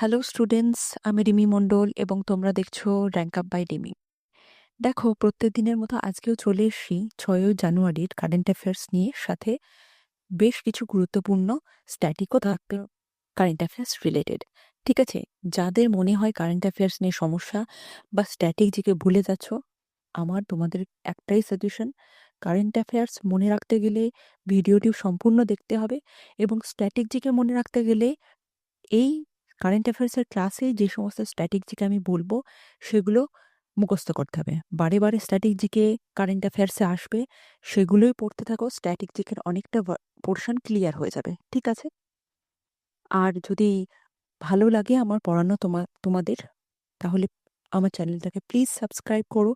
Hello students আমি রিমি মণ্ডল এবং তোমরা দেখছ র্যাঙ্ক আপ বাই রিমি দেখো প্রত্যেক দিনের মতো আজকেও চলে এসেছি ছয়ই জানুয়ারির কারেন্ট অ্যাফেয়ার্স নিয়ে সাথে বেশ কিছু গুরুত্বপূর্ণ স্ট্যাটিকও থাকবে কারেন্ট অ্যাফেয়ার্স রিলেটেড ঠিক আছে যাদের মনে হয় কারেন্ট অ্যাফেয়ার্স নিয়ে সমস্যা বা স্ট্যাটিক জিকে ভুলে যাচ্ছ আমার তোমাদের একটাই সাজেশন কারেন্ট অ্যাফেয়ার্স মনে রাখতে গেলে ভিডিওটি সম্পূর্ণ দেখতে হবে এবং স্ট্যাটিক জিকে মনে রাখতে গেলে এই কারেন্ট অ্যাফেয়ার্সের ক্লাসে যে সমস্ত স্ট্র্যাটেজিকে আমি বলব, সেগুলো মুখস্থ করতে হবে। বারে বারে স্ট্র্যাটেজিকে কারেন্ট অ্যাফেয়ার্সে আসবে, সেগুলোই পড়তে থাকো স্ট্র্যাটেজিকের অনেকটা পোর্শন ক্লিয়ার হয়ে যাবে, ঠিক আছে? আর যদি ভালো লাগে আমার পড়ানো তোমা, তোমাদের, তাহলে আমার চ্যানেলটাকে প্লিজ সাবস্ক্রাইব করো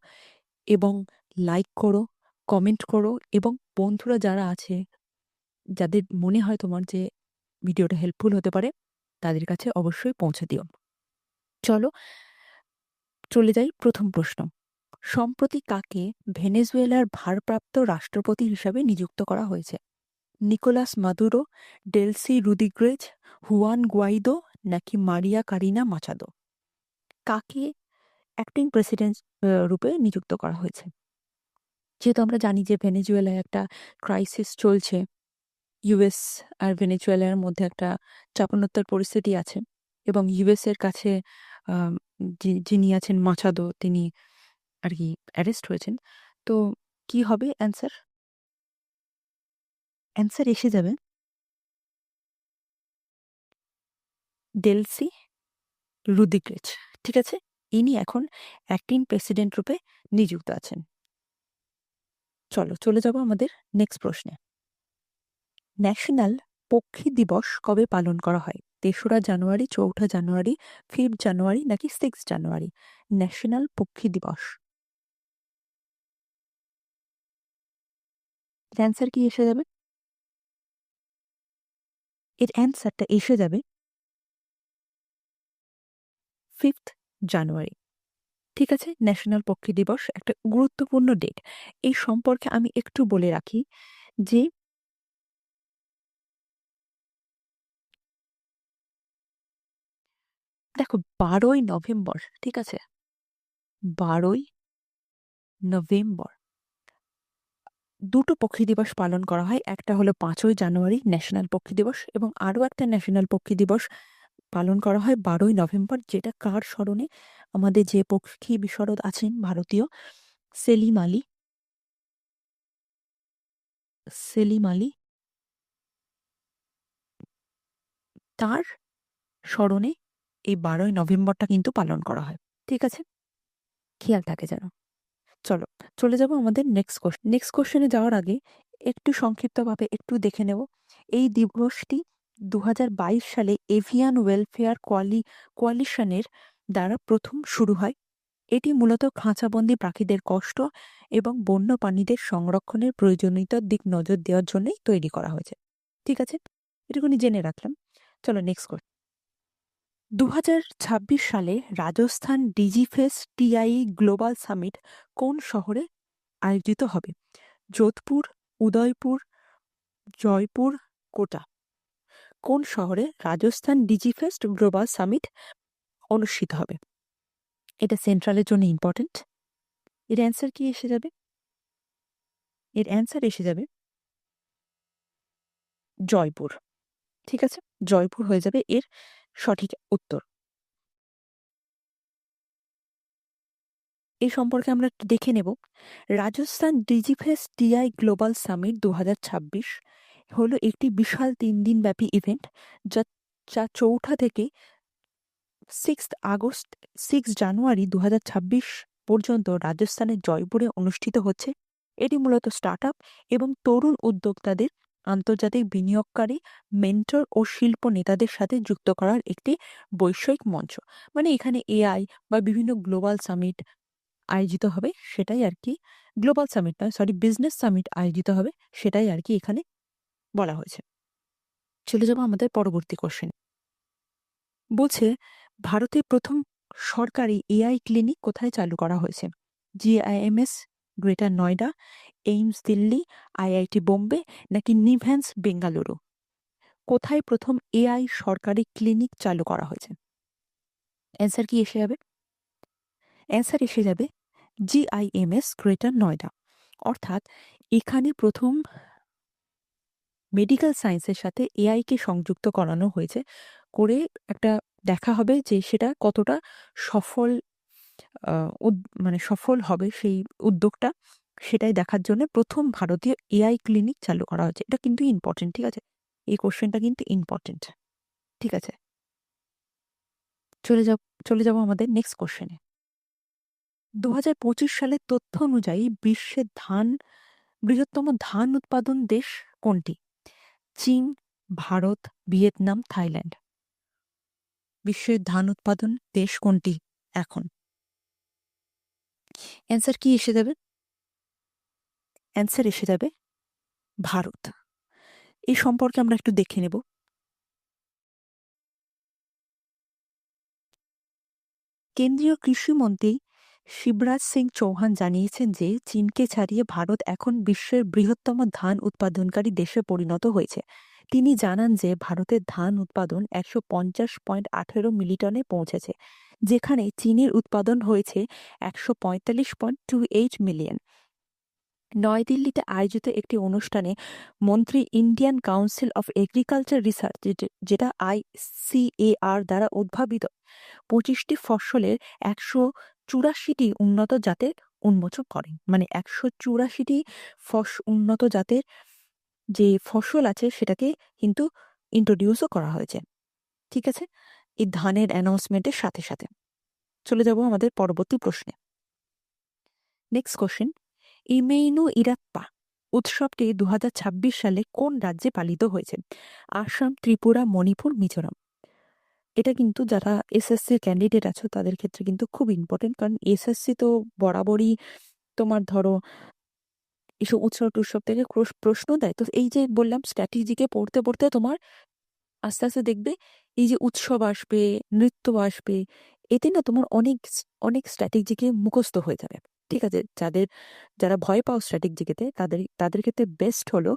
এবং লাইক করো কমেন্ট করো এবং বন্ধুরা যারা আছে, যাদের মনে হয় তোমার যে ভিডিওটা হেল্পফুল হতে পারে তাদের কাছে অবশ্যই পৌঁছে দিও। চলো, চলে যাই প্রথম প্রশ্ন। সম্প্রতি কাকে ভেনেজুয়েলার ভারপ্রাপ্ত রাষ্ট্রপতি হিসাবে নিযুক্ত করা হয়েছে? Nicolas Maduro, Delcy Rodriguez, Juan Guaido নাকি মারিয়া কারিনা মাচাদো? কাকে অ্যাক্টিং প্রেসিডেন্ট রূপে নিযুক্ত করা হয়েছে? যেহেতু আমরা জানি যে ভেনেজুয়েলায় একটা ক্রাইসিস চলছে ইউএস আর ভেনেজুয়েলার মধ্যে একটা চাপানোত্তর পরিস্থিতি আছে এবং ইউএস এর কাছে যিনি আছেন মাছাদো তিনি আর কি অ্যারেস্ট হয়েছেন। তো কি হবে অ্যান্সার? অ্যান্সার এসে যাবে। ডেলসি রুদিগ্রেজ, ঠিক আছে? ইনি এখন অ্যাক্টিং প্রেসিডেন্ট রূপে নিযুক্ত আছেন। চলো, চলে যাব আমাদের নেক্সট প্রশ্নে। ন্যাশনাল পক্ষী দিবস কবে পালন করা হয়? তেসরা জানুয়ারি, চৌঠা জানুয়ারি, ফিফথ জানুয়ারি নাকি সিক্স জানুয়ারি? ন্যাশনাল পক্ষী দিবস। অ্যান্সার কি এসে যাবে? এর অ্যান্সারটা এসে যাবে ফিফথ জানুয়ারি। ঠিক আছে, ন্যাশনাল পক্ষী দিবস একটা গুরুত্বপূর্ণ ডেট। এই সম্পর্কে আমি একটু বলে রাখি যে দেখো, বারোই নভেম্বর, ঠিক আছে? বারোই নভেম্বর, দুটো পক্ষী দিবস পালন করা হয়। একটা হলো পাঁচই জানুয়ারি, ন্যাশনাল পক্ষী দিবস, এবং আরও একটা ন্যাশনাল পক্ষী দিবস পালন করা হয় বারোই নভেম্বর, যেটা কার স্মরণে? আমাদের যে পক্ষী বিশরদ আছেন ভারতীয়, সেলিম আলী। সেলিম আলী তার স্মরণে এই বারোই নভেম্বরটা কিন্তু পালন করা হয়, ঠিক আছে? খেয়াল থাকে যেন। চলো, চলে যাব আমাদের নেক্সট কোশ্চেন নেক্সট কোশ্চেনে যাওয়ার আগে একটু সংক্ষিপ্তভাবে একটু দেখে নেব। এই দিবসটি দু হাজার বাইশ সালে এভিয়ান ওয়েলফেয়ার কোয়ালি, কোয়ালিশনের দ্বারা প্রথম শুরু হয়। এটি মূলত খাঁচাবন্দি পাখিদের কষ্ট এবং বন্য প্রাণীদের সংরক্ষণের প্রয়োজনীয়তার দিক নজর দেওয়ার জন্যই তৈরি করা হয়েছে, ঠিক আছে? এটুকুনি জেনে রাখলাম। চলো নেক্সট কোশ্চেন দু হাজার ছাব্বিশ সালে Rajasthan digifest T I global summit কোন শহরে আয়োজিত হবে? যোধপুর, উদয়পুর, জয়পুর, কোটা। কোন শহরে রাজস্থান ডিজিফেস্ট গ্লোবাল সামিট অনুষ্ঠিত হবে? এটা সেন্ট্রালের জন্য ইম্পর্টেন্ট। এর অ্যান্সার কি এসে যাবে? এর অ্যান্সার এসে যাবে জয়পুর। ঠিক আছে? জয়পুর হয়ে যাবে এর সঠিক উত্তর। এই সম্পর্কে আমরা দেখে নেব। Rajasthan digifest T I global summit দু হলো একটি বিশাল তিন দিন ব্যাপী ইভেন্ট যা যা চৌঠা থেকে সিক্স আগস্ট সিক্স জানুয়ারি দু হাজার ছাব্বিশ পর্যন্ত রাজস্থানের জয়পুরে অনুষ্ঠিত হচ্ছে। এটি মূলত স্টার্ট এবং তরুণ উদ্যোক্তাদের আন্তর্জাতিক বিনিয়োগকারী, মেন্টর ও শিল্প নেতাদের সাথে যুক্ত করার একটি বৈষয়িক মঞ্চ। মানে এখানে এআই বা বিভিন্ন গ্লোবাল সামিট আয়োজিত হবে সেটাই আর কি। গ্লোবাল সামিট নয়, সরি, বিজনেস সামিট আয়োজিত হবে সেটাই আর কি এখানে বলা হয়েছে। চলে যাব আমাদের পরবর্তী কোশ্চেন বলছে, ভারতে প্রথম সরকারি এআই ক্লিনিক কোথায় চালু করা হয়েছে? GIMS greater Noida AIIMS Delhi IIT Bombay নাকি নিভ্যান্স বেঙ্গালুরু কোথায় প্রথম এআই সরকারি ক্লিনিক চালু করা হয়েছে? অ্যান্সার কি এসে যাবে? অ্যান্সার এসে যাবে জিআইএমএস গ্রেটার নয়ডা অর্থাৎ এখানে প্রথম মেডিকেল সায়েন্সের সাথে এআইকে সংযুক্ত করানো হয়েছে করে একটা দেখা হবে যে সেটা কতটা সফল মানে সফল হবে সেই উদ্যোগটা সেটাই দেখার জন্য প্রথম ভারতীয় এআই ক্লিনিক চালু করা হয়েছে। এটা কিন্তু ইম্পর্টেন্ট ঠিক আছে? এই কোশ্চেনটা কিন্তু ইম্পর্টেন্ট ঠিক আছে? চলে যাব চলে যাব আমাদের নেক্সট কোশ্চেনে দু হাজার পঁচিশ সালের তথ্য অনুযায়ী বিশ্বের ধান, বৃহত্তম ধান উৎপাদন দেশ কোনটি? চীন, ভারত, ভিয়েতনাম, থাইল্যান্ড। বিশ্বের ধান উৎপাদন দেশ কোনটি এখন? অ্যান্সার কি এসে যাবে অ্যান্সার এসে যাবে ভারত এই সম্পর্কে আমরা একটু দেখে নেব। কেন্দ্রীয় কৃষিমন্ত্রী শিবরাজ সিং চৌহান জানিয়েছেন যে, চীনকে ছাড়িয়ে ভারত এখন বিশ্বের বৃহত্তম ধান উৎপাদনকারী দেশে পরিণত হয়েছে। তিনি জানান যে, ভারতের ধান উৎপাদন একশো পঞ্চাশ পয়েন্ট আঠেরো মিলিটনে পৌঁছেছে। যেখানে চীনের উৎপাদন হয়েছে একশো পঁয়তাল্লিশ পয়েন্ট টু মিলিয়ন। নয়াদিল্লিতে আয়োজিত একটি অনুষ্ঠানে মন্ত্রী Indian council of agriculture research, যেটা আইসিএআর দ্বারা উদ্ভাবিত, পঁচিশটি ফসলের একশো চুরাশিটি উন্নত জাতের উন্মোচন করেন মানে একশো চুরাশিটি ফস, উন্নত জাতের যে ফসল আছে সেটাকে কিন্তু ইন্ট্রোডিউসও করা হয়েছে। ঠিক আছে? এই ধানের অ্যানাউন্সমেন্টের সাথে সাথে। চলে যাব আমাদের পরবর্তী প্রশ্নে। নেক্সট কোশ্চেন ইমেইনু ইরাপ্পা উৎসবটি দু সালে কোন রাজ্যে পালিত হয়েছে? আসাম, ত্রিপুরা, মণিপুর, মিজোরাম। এটা কিন্তু যারা এসএসসির ক্যান্ডিডেট আছো, তাদের ক্ষেত্রে কিন্তু খুব ইম্পর্টেন্ট কারণ এসএসসি তো বরাবরই তোমার ধরো এসব উৎসব টুৎসব থেকে প্রশ্ন দেয়। তো এই যে বললাম স্ট্র্যাটেজিকে পড়তে পড়তে তোমার আস্তে আস্তে দেখবে এই যে উৎসব আসবে, নৃত্য আসবে, এতে না তোমার অনেক অনেক স্ট্র্যাটেজিকে মুখস্থ হয়ে যাবে। ঠিক আছে? যাদের, যারা ভয় পাও স্ট্র্যাটেজিকেতে তাদের তাদের ক্ষেত্রে বেস্ট হলো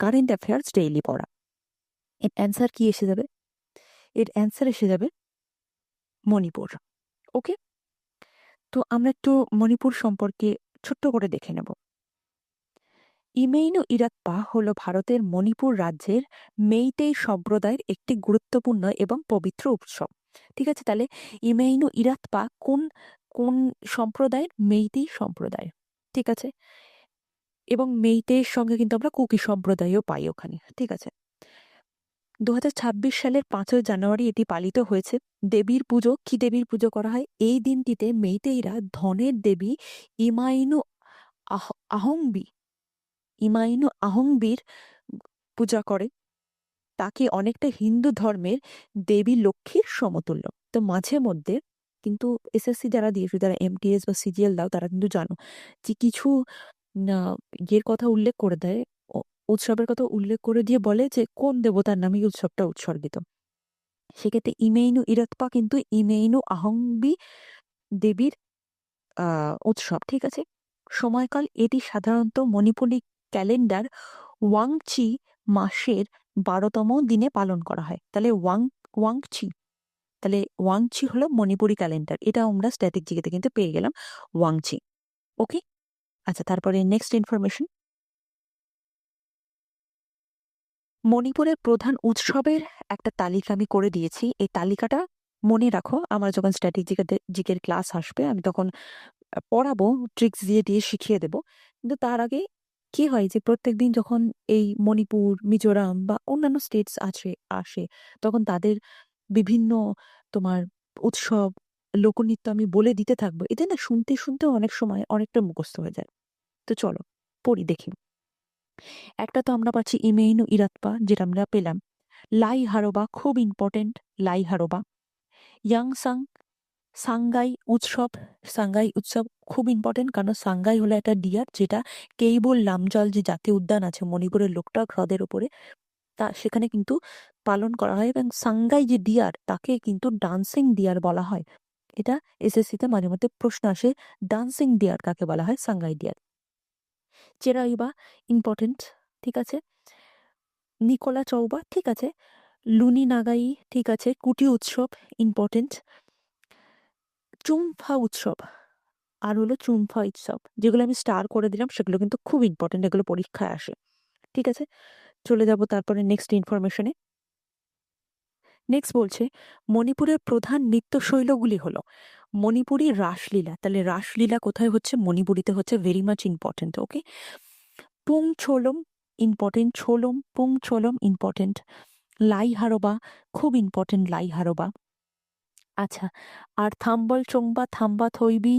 কারেন্ট অ্যাফেয়ার্স ডেইলি পড়া। এর অ্যান্সার কি এসে যাবে? এর অ্যান্সার এসে যাবে মণিপুর। ওকে তো আমরা একটু মণিপুর সম্পর্কে ছোট্ট করে দেখে নেব। ইমেইনু ইরাত্পা হল ভারতের মণিপুর রাজ্যের মেইতেই সম্প্রদায়ের একটি গুরুত্বপূর্ণ এবং পবিত্র উৎসব। ঠিক আছে, তাহলে ইমেইনু ইরাতপা কোন কোন সম্প্রদায়ের? মেইতেই সম্প্রদায় ঠিক আছে? এবং মেইতের সঙ্গে কিন্তু আমরা কুকি সম্প্রদায়ও পাই ওখানে। ঠিক আছে? দু হাজার ছাব্বিশ সালের পাঁচই জানুয়ারি এটি পালিত হয়েছে। দেবীর পুজো, কি দেবীর পুজো করা হয়? এই দিনটিতে মেইতেইরা ধনের দেবী ইমাইনু আহ আহংবি ইমাইনু আহংবির পূজা করে। তাকে অনেকটা হিন্দু ধর্মের দেবী লক্ষ্মীর সমতুল্য। তো মাঝে মধ্যে কিন্তু এসএসসি যারা দিয়েছ, যারা এমটিএস বা সিজিএল দাও, তারা কিন্তু জানো যে কিছু ইয়ের কথা উল্লেখ করে দেয় উৎসবের কথা উল্লেখ করে দিয়ে বলে যে কোন দেবতার নামে উৎসবটা উৎসর্গিত। সেক্ষেত্রে ইমেইনু ইরাতপা কিন্তু ইমেইনু আহম্বি দেবীর উৎসব, ঠিক আছে? সময়কাল এটি সাধারণত মণিপুরি ক্যালেন্ডার ওয়াংচি মাসের বারোতম দিনে পালন করা হয়। তাহলে ওয়াং, ওয়াংচি, তাহলে ওয়াংচি হলো মণিপুরি ক্যালেন্ডার। এটা আমরা স্ট্র্যাটেজিকে কিন্তু পেয়ে গেলাম ওয়াংচি। ওকে আচ্ছা তারপরে নেক্সট ইনফরমেশন মণিপুরের প্রধান উৎসবের একটা তালিকা আমি করে দিয়েছি। এই তালিকাটা মনে রাখো, আমার যখন স্ট্র্যাটেজিকের ক্লাস আসবে, আমি তখন পড়াবো ট্রিক্স দিয়ে দিয়ে শিখিয়ে দেব। কিন্তু তার আগে কি হয় যে প্রত্যেক দিন যখন এই মণিপুর, মিজোরাম বা অন্যান্য স্টেটস আছে আসে, তখন তাদের বিভিন্ন তোমার উৎসব, লোকনৃত্য আমি বলে দিতে থাকব। এতে না শুনতে শুনতে অনেক সময় অনেকটা মুখস্থ হয়ে যায়। তো চলো, পড়ি, দেখি। একটা তো আমরা পাচ্ছি ইমেইনু ইরাতপা যেটা আমরা পেলাম। লাই হারোবা, খুব ইম্পর্টেন্ট লাই হারোবা। ইয়াংসাং সাংগাই উৎসব সাংগাই উৎসব খুব ইম্পর্টেন্ট কারণ সাংগাই হলো একটা ডিয়ার যেটা কেইবল লামজল যে জাতীয় উদ্যান আছে মণিপুরের লোকটাক হ্রদের ওপরে তা সেখানে কিন্তু পালন করা হয় এবং সাংগাই যে ডিয়ার তাকে কিন্তু ডান্সিং ডিয়ার বলা হয়। এটা এসএসসিতে মাঝে মধ্যে প্রশ্ন আসে ডান্সিং ডিয়ার কাকে বলা হয়? সাংগাই ডিয়ার চেরাইবা ইম্পর্টেন্ট ঠিক আছে? নিকোলা চৌবা, ঠিক আছে? লুনি নাগাই, ঠিক আছে? কুটি উৎসব ইম্পর্টেন্ট চুম্ফা উৎসব। আর হলো চুম্ফা উৎসব। যেগুলো আমি স্টার করে দিলাম, সেগুলো কিন্তু খুব ইম্পর্টেন্ট এগুলো পরীক্ষায় আসে। ঠিক আছে? চলে যাব তারপরে নেক্সট ইনফরমেশনে নেক্সট বলছে, মণিপুরের প্রধান নৃত্যশৈলগুলি হলো মণিপুরি রাসলীলা। তাহলে রাসলীলা কোথায় হচ্ছে? মণিপুরিতে হচ্ছে ভেরি মাচ ইম্পর্টেন্ট ওকে পুং ছোলম ইম্পর্টেন্ট ছোলম পুং ছোলম ইম্পর্টেন্ট লাই হারোবা খুব ইম্পর্টেন্ট লাই হারোবা আচ্ছা আর থাম্বল চোংবা থাম্বা, থইবি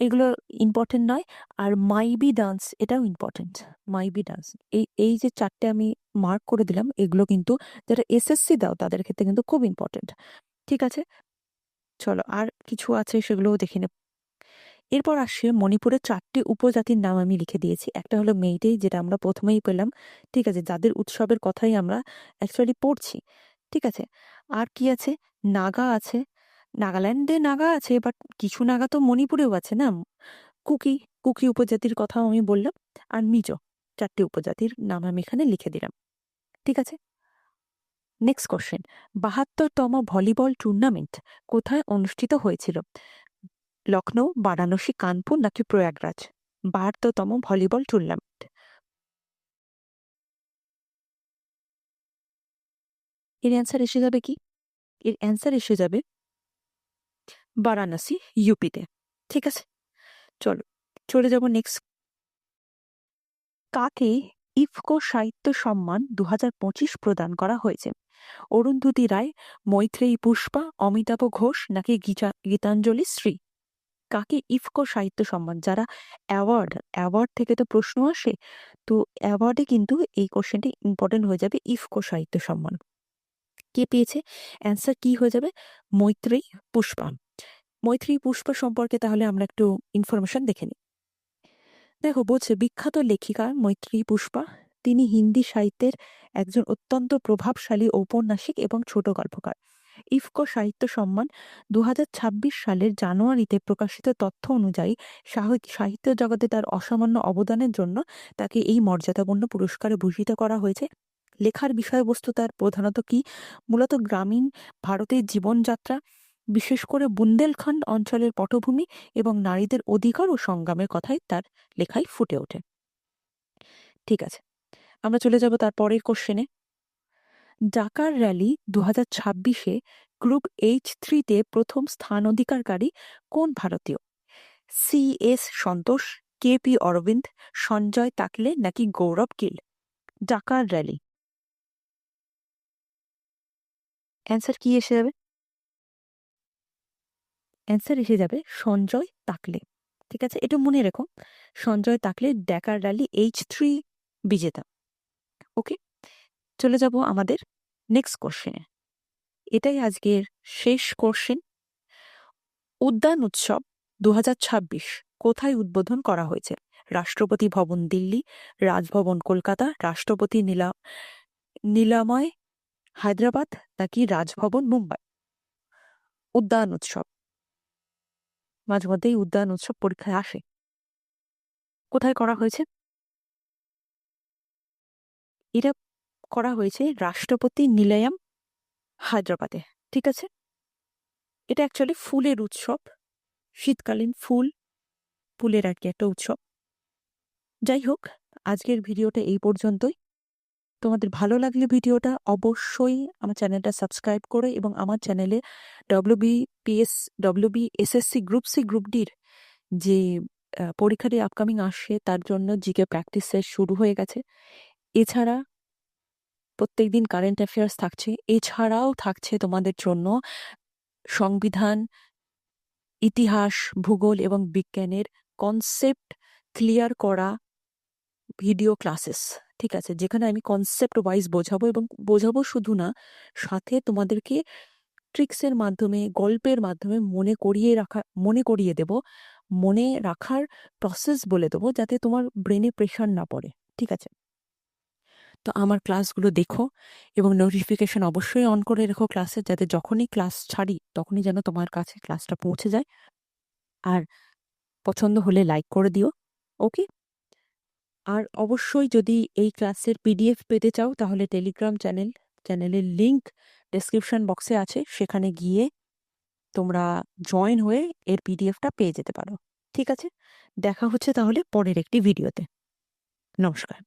এগুলো ইম্পর্টেন্ট নয়। আর মাইবি ডান্স, এটাও ইম্পর্টেন্ট মাইবি ডান্স। এই এই যে চারটে আমি মার্ক করে দিলাম, এগুলো কিন্তু যারা এসএসসি দাও তাদের ক্ষেত্রে কিন্তু খুব ইম্পর্টেন্ট ঠিক আছে? চলো, আর কিছু আছে সেগুলোও দেখে নেব। এরপর আসছে মণিপুরের চারটি উপজাতির নাম আমি লিখে দিয়েছি। একটা হলো মেইডে যেটা আমরা প্রথমেই পেলাম। ঠিক আছে, যাদের উৎসবের কথাই আমরা অ্যাকচুয়ালি পড়ছি। ঠিক আছে? আর কি আছে? নাগা আছে নাগাল্যান্ডে নাগা আছে, বাট কিছু নাগা তো মণিপুরেও আছে না? কুকি কুকি উপজাতির কথাও আমি বললাম, আর মিজো, চারটি উপজাতির নাম আমি এখানে লিখে দিলাম। ঠিক আছে? নেক্সট কোশ্চেন বাহাত্তরতম ভলিবল টুর্নামেন্ট কোথায় অনুষ্ঠিত হয়েছিল? লখনৌ বারাণসী, কানপুর নাকি প্রয়াগরাজ? বাহাত্তরতম ভলিবল টুর্নামেন্ট। এর অ্যান্সার এসে যাবে কি? এর অ্যান্সার এসে যাবে বারাণসী, ইউপিতে। ঠিক আছে? চলো, চলে যাব নেক্সট কাকে ইফকো সাহিত্য সম্মান দু হাজার পঁচিশ প্রদান করা হয়েছে? অরুন্ধতী রায়, মৈত্রেয়ী পুষ্পা, অমিতাভ ঘোষ নাকি গীতা, গীতাঞ্জলি শ্রী? কাকে ইফকো সাহিত্য সম্মান? যারা অ্যাওয়ার্ড অ্যাওয়ার্ড থেকে তো প্রশ্ন আসে, তো অ্যাওয়ার্ডে কিন্তু এই কোশ্চেনটি ইম্পর্টেন্ট হয়ে যাবে ইফকো সাহিত্য সম্মান। কে পেয়েছে? অ্যান্সার কি হয়ে যাবে? মৈত্রেয়ী, পুষ্পা। মৈত্রী পুষ্প সম্পর্কে তাহলে আমরা একটু ইনফরমেশন দেখে নিই। দেখো, বলছে, বিখ্যাত লেখিকা মৈত্রী পুষ্পা, তিনি হিন্দি সাহিত্যের একজন অত্যন্ত প্রভাবশালী ঔপন্যাসিক এবং ছোট গল্পকার। ইফকো সাহিত্য সম্মান দু হাজার ছাব্বিশ সালের জানুয়ারিতে প্রকাশিত তথ্য অনুযায়ী সাহিত্য জগতে তার অসামান্য অবদানের জন্য তাকে এই মর্যাদাপূর্ণ পুরস্কারে ভূষিত করা হয়েছে। লেখার বিষয়বস্তু তার প্রধানত কি? মূলত গ্রামীণ ভারতের জীবনযাত্রা বিশেষ করে বুন্দেলখণ্ড অঞ্চলের পটভূমি এবং নারীদের অধিকার ও সংগ্রামের কথাই তার লেখায় ফুটে ওঠে। ঠিক আছে, আমরা চলে যাব তার পরের কোশ্চেনে ডাকার র্যালি দু হাজার ছাব্বিশে গ্রুপ এইচ থ্রিতে প্রথম স্থান অধিকারকারী কোন ভারতীয়? C S Santosh K P Aravind, Sanjay Takale নাকি গৌরব কিল ডাকার র্যালি অ্যান্সার কি এসে যাবে? অ্যান্সার এসে যাবে, সঞ্জয় তাকলে। ঠিক আছে? এটা মনে রেখো। Sanjay Takale Dakar rally H three বিজেতা। ওকে চলে যাব আমাদের নেক্সট কোশ্চেনে এটাই আজকের শেষ কোশ্চেন উদ্যান উৎসব দু হাজার ছাব্বিশ কোথায় উদ্বোধন করা হয়েছে? রাষ্ট্রপতি ভবন দিল্লি, রাজভবন কলকাতা, রাষ্ট্রপতি নীলা, নীলাময় হায়দ্রাবাদ নাকি রাজভবন মুম্বাই? উদ্যান উৎসব। মাঝে মধ্যেই উদ্যান উৎসব পরীক্ষায় আসে। কোথায় করা হয়েছে? এটা করা হয়েছে রাষ্ট্রপতি নিলয়াম, হায়দ্রাবাদে, ঠিক আছে? এটা অ্যাকচুয়ালি ফুলের উৎসব, শীতকালীন ফুল, ফুলের আর কি একটা উৎসব। যাই হোক, আজকের ভিডিওটা এই পর্যন্তই। তোমাদের ভালো লাগলে ভিডিওটা অবশ্যই আমার চ্যানেলটা সাবস্ক্রাইব করে এবং আমার চ্যানেলে WB PS WB SSC group C group ডির যে পরীক্ষাটি আপকামিং আসছে তার জন্য জিকে প্র্যাকটিস শুরু হয়ে গেছে। এছাড়া প্রত্যেক দিন কারেন্ট অ্যাফেয়ার্স থাকছে। এছাড়াও থাকছে তোমাদের জন্য সংবিধান, ইতিহাস, ভূগোল এবং বিজ্ঞানের কনসেপ্ট ক্লিয়ার করা ভিডিও ক্লাসেস ঠিক আছে, যেখানে আমি কনসেপ্ট ওয়াইজ বোঝাবো এবং বোঝাবো শুধু না, সাথে তোমাদেরকে ট্রিক্সের মাধ্যমে, গল্পের মাধ্যমে মনে করিয়ে রাখা, মনে করিয়ে দেব, মনে রাখার প্রসেস বলে দেবো যাতে তোমার ব্রেনে প্রেশার না পড়ে, ঠিক আছে? তো আমার ক্লাসগুলো দেখো এবং নোটিফিকেশন অবশ্যই অন করে রেখো ক্লাসে যাতে যখনই ক্লাস ছাড়ি, তখনই যেন তোমার কাছে ক্লাসটা পৌঁছে যায়। আর পছন্দ হলে লাইক করে দিও ওকে আর অবশ্যই যদি এই ক্লাসের পিডিএফ পেতে চাও, তাহলে টেলিগ্রাম চ্যানেল চ্যানেলের লিংক ডেসক্রিপশন বক্সে আছে। সেখানে গিয়ে তোমরা জয়েন হয়ে এর পিডিএফটা পেয়ে যেতে পারো। ঠিক আছে? দেখা হচ্ছে তাহলে পরের একটি ভিডিওতে নমস্কার।